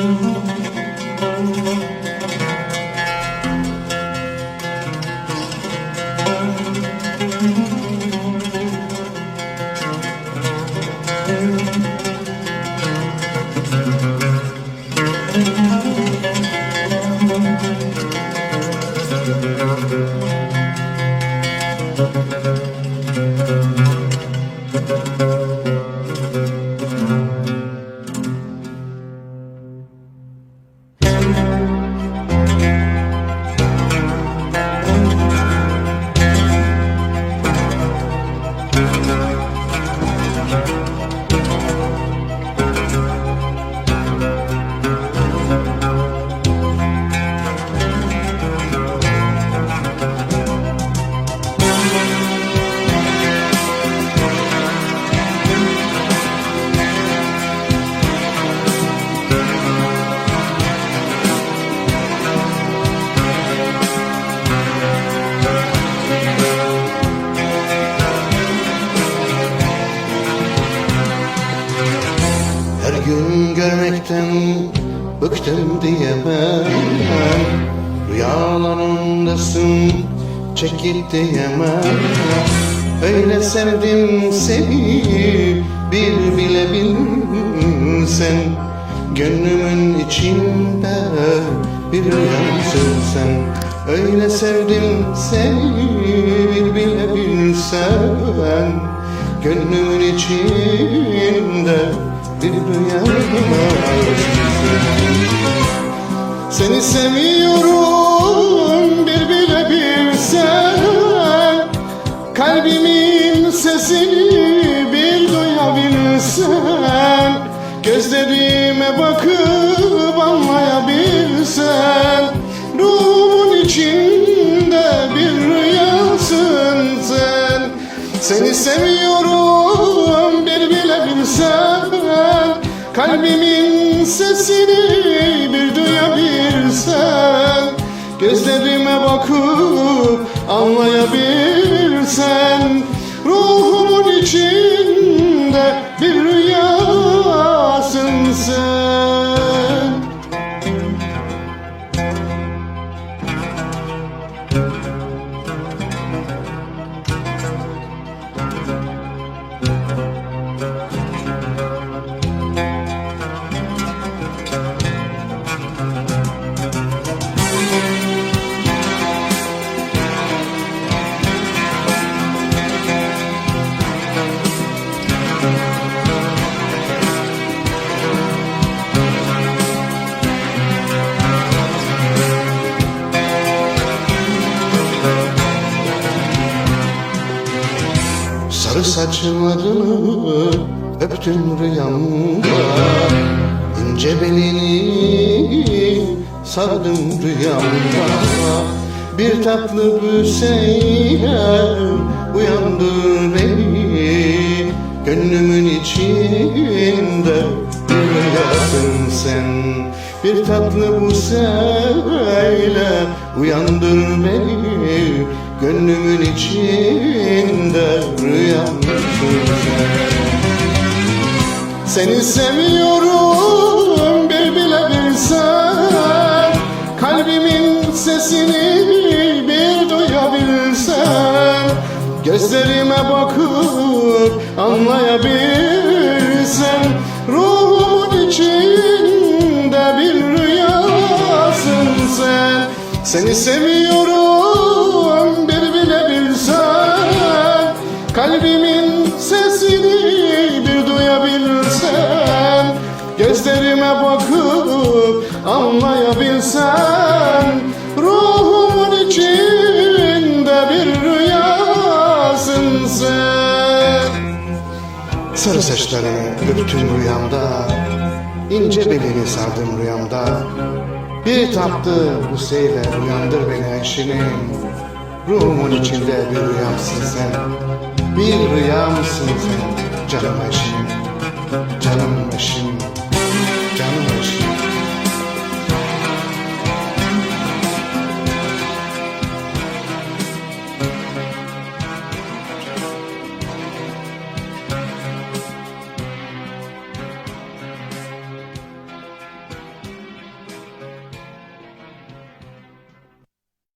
Música gün görmekten bıktım diyemem. Rüyalarımdasın çekip diyemem. Öyle sevdim seni bir bile bilsen Gönlümün içinde bir rüyamsın sen. Öyle sevdim seni bir bile bilsen Gönlümün içinde bir rüyamsın Seni seviyorum bir bile bilsen. Kalbimin sesini bir duyabilsen. Gözlerime bakıp anlayabilsen. Ruhumun içinde bir rüyasın sen. Seni seviyorum Kalbimin sesini bir duyabilsen Gözlerime bakıp anlayabilsen Ruhumun içinde Sarı saçlarını öptüm rüyamda. İnce belini sardım rüyamda. Bir tatlı büseyle uyandır beni Gönlümün içinde. Rüyasın sen Bir tatlı büseyle uyandır beni Gönlümün içinde sen Seni seviyorum bir bile bilsen. Kalbimin sesini bir duyabilsen Gözlerime bakıp anlayabilsen Ruhumun içinde bir rüyasın sen. Seni seviyorum Kalbimin sesini bir duyabilsen Gözlerime bakıp anlayabilsen Ruhumun içinde bir rüyasın sen. Sarı saçlarını öptüm rüyamda ince belini sardım rüyamda. Bir tatlı buseyle uyandır beni eşinin. Ruhumun içinde bir rüyamsın sen Bir rüyamsın sen? Canım eşim Canım eşim Canım eşim